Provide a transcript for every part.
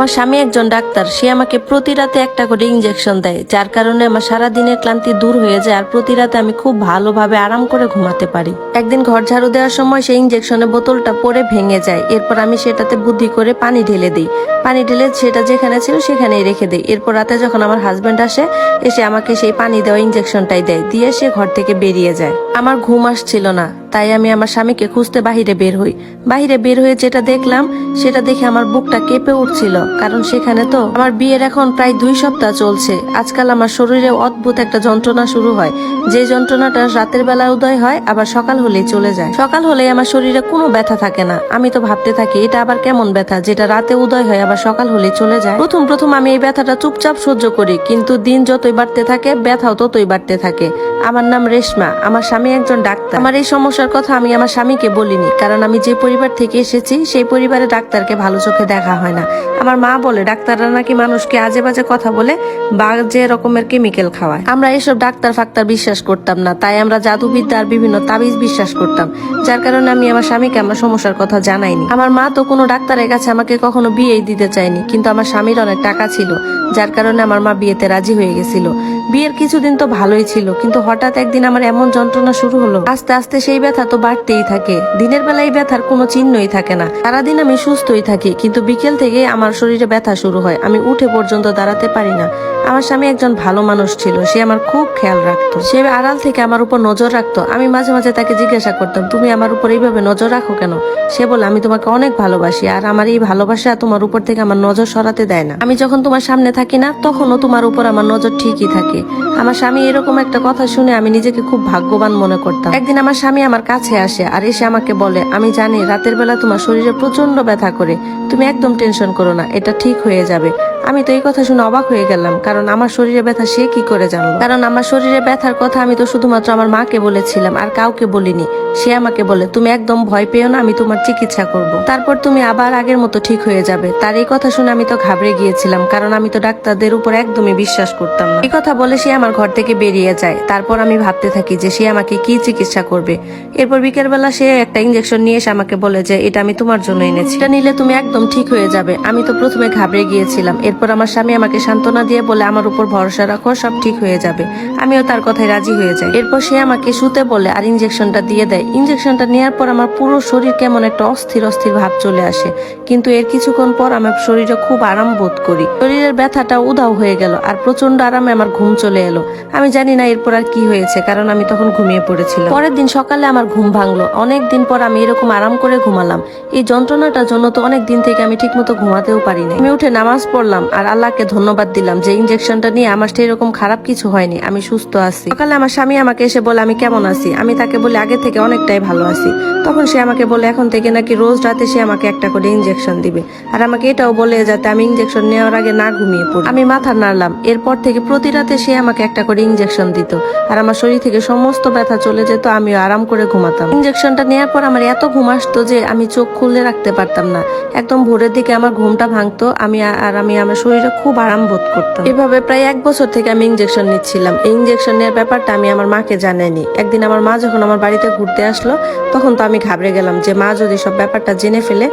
আমার স্বামী একজন ডাক্তার, সে আমাকে প্রতি রাতে একটা করে ইঞ্জেকশন দেয়, যার কারণে আমার সারা দিনের ক্লান্তি দূর হয়ে যায় আর প্রতি রাতে আমি খুব ভালোভাবে আরাম করে ঘুমাতে পারি। একদিন ঘর ঝাড়ু দেওয়ার সময় সেই ইঞ্জেকশনের বোতলটা পরে ভেঙে যায়, এরপর আমি সেটাতে বুদ্ধি করে পানি ঢেলে দিই। পানি ঢেলে সেটা যেখানে ছিল সেখানেই রেখে দিই। এরপর রাতে যখন আমার হাজব্যান্ড আসে, এসে আমাকে সেই পানি দেওয়া ইঞ্জেকশনটাই দেয়, দিয়ে সে ঘর থেকে বেরিয়ে যায়। আমার ঘুম আসছিল না। তাই আমি আমার স্বামীকে খুঁজতে বাহিরে বের হই। বাহিরে বের হয়ে যেটা দেখলাম, সেটা দেখে আমার বুকটা কেঁপে উঠছিল, কারণ সেখানে তো আমার বিয়ের এখন প্রায় দুই সপ্তাহ চলছে। আজকাল আমার শরীরে অদ্ভুত একটা যন্ত্রণা শুরু হয়। যে যন্ত্রণাটা রাতের বেলা উদয় হয়, আবার সকাল হলেই চলে যায়। সকাল হলেই আমার শরীরে কোনো ব্যথা থাকে না। আমি তো ভাবতে থাকি, এটা আবার কেমন ব্যথা? যেটা রাতে উদয় হয়, আবার সকাল হলেই চলে যায়। প্রথম প্রথম আমি এই ব্যথাটা চুপচাপ সহ্য করি, কিন্তু দিন যতই বাড়তে থাকে, ব্যথাও ততই বাড়তে থাকে। আমার নাম রেশমা, আমার স্বামী একজন ডাক্তার। আমার এই সমস্যার কথা আমি আমার স্বামীকে বলিনি, কারণ আমি যে পরিবার থেকে এসেছি, সেই পরিবারে ডাক্তারকে ভালো চোখে দেখা হয় না। আমার মা বলে, ডাক্তাররা নাকি মানুষকে আজে বাজে কথা বলে বাজে রকমের কেমিক্যাল খাওয়ায়। আমরা এসব ডাক্তার ফাক্তার বিশ্বাস করতাম না, তাই আমরা জাদুবিদ্যা আর বিভিন্ন তাবিজ বিশ্বাস করতাম, যার কারণে আমি আমার স্বামীকে আমার সমস্যার কথা জানাইনি। আমার মা তো কোনো ডাক্তারের কাছে আমাকে কখনো বিয়েই দিতে চায়নি, কিন্তু আমার স্বামীর অনেক টাকা ছিল, যার কারণে আমার মা বিয়েতে রাজি হয়ে গেছিল। বিয়ের কিছুদিন তো ভালোই ছিল, কিন্তু হঠাৎ একদিন আমার এমন যন্ত্রণা শুরু হলো। আস্তে আস্তে সেই ব্যথা তো বাড়তেই থাকে। দিনের বেলা এই ব্যথার কোনো চিহ্নই থাকে না। সারাদিন আমি সুস্থই থাকি, কিন্তু বিকেল থেকে আমার শরীরে ব্যথা শুরু হয়। আমি উঠে পর্যন্ত দাঁড়াতে পারি না। আমার স্বামী একজন ভালো মানুষ ছিল। সে আমার খুব খেয়াল রাখতো। সে আড়াল থেকে আমার উপর নজর রাখতো। আমি মাঝে মাঝে তাকে জিজ্ঞাসা করতাম, তুমি আমার উপর এইভাবে নজর রাখো কেন? সে বলে আমি তোমাকে অনেক ভালোবাসি, আর আমার এই ভালোবাসা তোমার উপর থেকে আমার নজর সরাতে দেয় না। আমি যখন তোমার সামনে থাকি না, তখনও তোমার উপর আমার নজর ঠিকই থাকে। আমার স্বামী এরকম একটা কথা শুনে আমি নিজেকে খুব ভাগ্যবান মনে করতাম। একদিন আমার স্বামী আমার কাছে আসে আর এসে আমাকে বলে, আমি জানি রাতের বেলা তোমার শরীরে প্রচণ্ড ব্যথা করে। তুমি একদম টেনশন করো না, এটা ঠিক হয়ে যাবে। আমি তো এই কথা শুনে অবাক হয়ে গেলাম, কারণ আমার শরীরে ব্যথা সে কি করে জানলো? কারণ আমার শরীরে ব্যথার কথা আমি তো শুধুমাত্র আমার মাকে বলেছিলাম, আর কাউকে বলিনি। সে আমাকে বলে, তুমি একদম ভয় পেও না, আমি তোমার চিকিৎসা করব। তারপর তুমি আবার আগের মতো ঠিক হয়ে যাবে। তার এই কথা শুনে আমি তো ঘাবড়ে গিয়েছিলাম, কারণ আমি তো ডাক্তারদের উপর একদমই বিশ্বাস করতাম না। এই কথা বলে সে আমার ঘর থেকে বেরিয়ে যায়। তারপর আমি ভাবতে থাকি যে সে আমাকে কি চিকিৎসা করবে। এরপর বিকেলবেলা সে একটা ইঞ্জেকশন নিয়ে এসে আমাকে বলে যে, এটা আমি তোমার জন্য এনেছি। এটা নিলে তুমি একদম ঠিক হয়ে যাবে। আমি তো প্রথমে ঘাবড়ে গিয়েছিলাম। এরপর আমার স্বামী আমাকে সান্ত্বনা দিয়ে বলে, আমার উপর ভরসা রাখো, সব ঠিক হয়ে যাবে। আমিও তার কথায় রাজি হয়ে যাই। এরপর সে আমাকে শুতে বলে, আর ইঞ্জেকশনটা দিয়ে দেয়। ইঞ্জেকশনটা নেওয়ার পর আমার পুরো শরীর কেমন একটা অস্থির অস্থির ভাব চলে আসে। কিন্তু এর কিছুক্ষণ পর আমার শরীরে খুব আরাম বোধ করি। শরীরের ব্যথাটা উধাও হয়ে গেল আর প্রচণ্ড আরামে আমার ঘুম চলে এলো। আমি জানি না এরপর আর কি হয়েছে, কারণ আমি তখন ঘুমিয়ে পড়েছিলাম। পরের দিন সকালে আমার ঘুম ভাঙলো। অনেক দিন পর আমি এরকম আরাম করে ঘুমালাম। এই যন্ত্রণাটার জন্য তো অনেক দিন থেকে আমি ঠিকমতো ঘুমাতেও পারি না আমি উঠে নামাজ পড়লাম। আর আল্লাহকে ধন্যবাদ দিলাম যে ইঞ্জেকশনটা নিয়ে আমার সেই রকম খারাপ কিছু হয়নি। আমি সুস্থ আছি। সকালে আমার স্বামী আমাকে এসে বলে, আমি কেমন আছি? আমি তাকে বলে, আগে থেকে অনেকটাই ভালো আছি। তখন সে আমাকে বলে, এখন থেকে নাকি রোজ রাতে সে আমাকে একটা করে ইঞ্জেকশন দিবে। আর আমাকে এটাও বলে যাতে আমি ইঞ্জেকশন নেওয়ার আগে না ঘুমিয়ে পড়ি। আমি মাথা নাড়লাম। এরপর থেকে প্রতি রাতে সে আমাকে একটা করে ইঞ্জেকশন দিত। আর আমার শরীর থেকে সমস্ত ব্যথা চলে যেত, আমিও আরাম করে ঘুমাতাম। ইঞ্জেকশনটা নেওয়ার পর আমার এত ঘুম আসতো যে আমি চোখ খুলে রাখতে পারতাম না। একদম ভোরের দিকে আমার ঘুমটা ভাঙতো, আমি আর আমি আমার শরীরে খুব আরাম বোধ করতাম। এভাবে প্রায় এক বছর থেকে আমি ইঞ্জেকশন নিচ্ছিলাম। এই ইঞ্জেকশন নেওয়ার ব্যাপারটা আমি আমার মাকে জানাইনি। একদিন আমার মা যখন আমার বাড়িতে ঘুরতে আসলো, তখন তো আমি ঘাবড়ে গেলাম যে, মা, যদি সব ব্যাপারটা জেনে ফেলে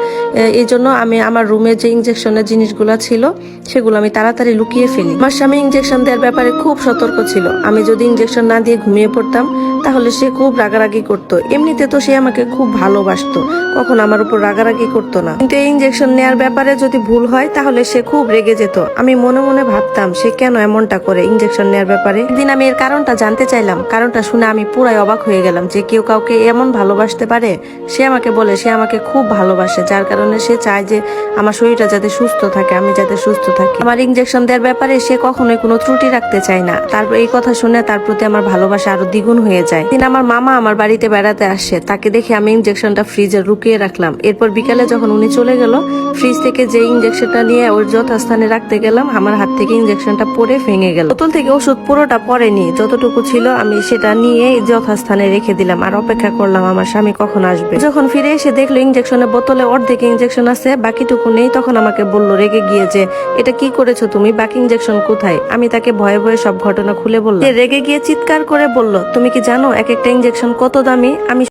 এই জন্য আমি আমার রুমে যে ইঞ্জেকশনের জিনিসগুলো ছিল, সেগুলো আমি তাড়াতাড়ি লুকিয়ে ফেলি। আমার স্বামী ইঞ্জেকশন দেওয়ার ব্যাপারে খুব সতর্ক ছিল। আমি যদি ইঞ্জেকশন না দিয়ে ঘুমিয়ে পড়তাম তাহলে সে খুব রাগারাগি করতো। এমনিতে তো সে আমাকে খুব ভালোবাসতো। কখন আমার উপর রাগারাগি করতো না। কিন্তু এই ইঞ্জেকশন নেওয়ার ব্যাপারে যদি ভুল হয়, তাহলে সে খুব রেগে যেত। আমি মনে মনে ভাবতাম, সে কেন এমনটা করে ইঞ্জেকশন নেওয়ার ব্যাপারে? একদিন আমি এর কারণটা জানতে চাইলাম। কারণটা শুনে আমি পুরাই অবাক হয়ে গেলাম যে কেউ কাউকে এমন ভালোবাসতে পারে? সে আমাকে বলে, সে আমাকে খুব ভালোবাসে, যার কারণে সে চায় যে আমার শরীরটা যাতে সুস্থ থাকে, আমি যাতে সুস্থ থাকি। আমার ইঞ্জেকশন দেওয়ার ব্যাপারে সে কখনোই কোনো ত্রুটি রাখতে চায় না। তারপর এই কথা শুনে তার প্রতি আমার ভালোবাসা আরও দ্বিগুণ হয়ে যায়। দিন আমার মামা আমার বাড়িতে বেড়াতে আসে। তাকে দেখে আমি ইঞ্জেকশনটা ফ্রিজে লুকিয়ে রাখলাম। এরপর বিকালে যখন উনি চলে গেল ফ্রিজ থেকে যে ইঞ্জেকশনটা নিয়ে ওর যথাস্থানে রাখতে গেলাম, আমার হাত থেকে ইঞ্জেকশনটা পড়ে ভেঙে গেল। বোতল থেকে ওষুধ পুরোটা পড়েনি। যতটুকু ছিল আমি সেটা নিয়ে যথাস্থানে রেখে দিলাম। আর অপেক্ষা করলাম, আমার স্বামী কখন আসবে? যখন ফিরে এসে দেখল ইঞ্জেকশনের বোতলে অর্ধেক ইঞ্জেকশন আছে, বাকিটুকু নেই, তখন আমাকে বলল, রেগে গিয়ে যে, এটা কি করেছ তুমি? বাকি ইঞ্জেকশন কোথায়? আমি তাকে ভয়ে ভয়ে সব ঘটনা খুলে বললাম। সে রেগে গিয়ে চিৎকার করে বলল, তুমি কি জানো এক একটা ইঞ্জেকশন কত দামি? আমি